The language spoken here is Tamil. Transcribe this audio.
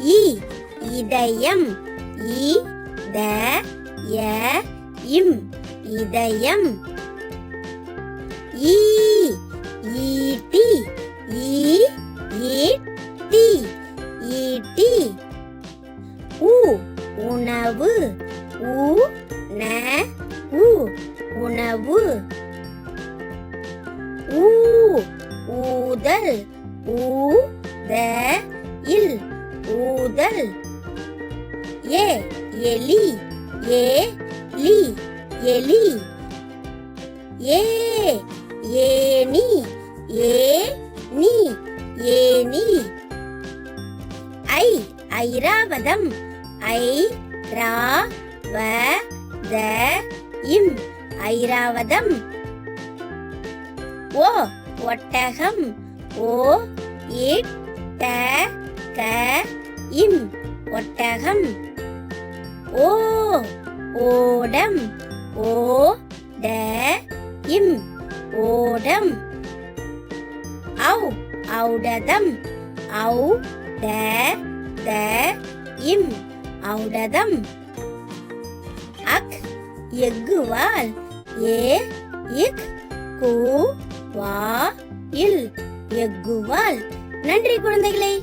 இ இதயம் இ த ய இம் இதயம். ஈ ஈட்டி ஈ ஈட்டி ஈட்டி உ உணவு உ ந உ உணவு. ஊ ஊதல் ஊ த இல். ஊதல் ஏ எலி. ஏ லி. எலி. ஏ ஏனி ஏ நீ. ஏனி ஐ ஐராவதம். ஐ ரா வ த இம். ஐராவதம். ஓ ஒட்டகம். ஓ இட் ட இம் ஒட்டகம். ஓ ஓடம். ஓ ட இம் ஓடம். ஔ ஔடதம். ஔ ட த இம் ஔடதம். அக் எக்குவால் ஏ இக் கு வா இல் எக்குவால் நன்றி குழந்தைகளே.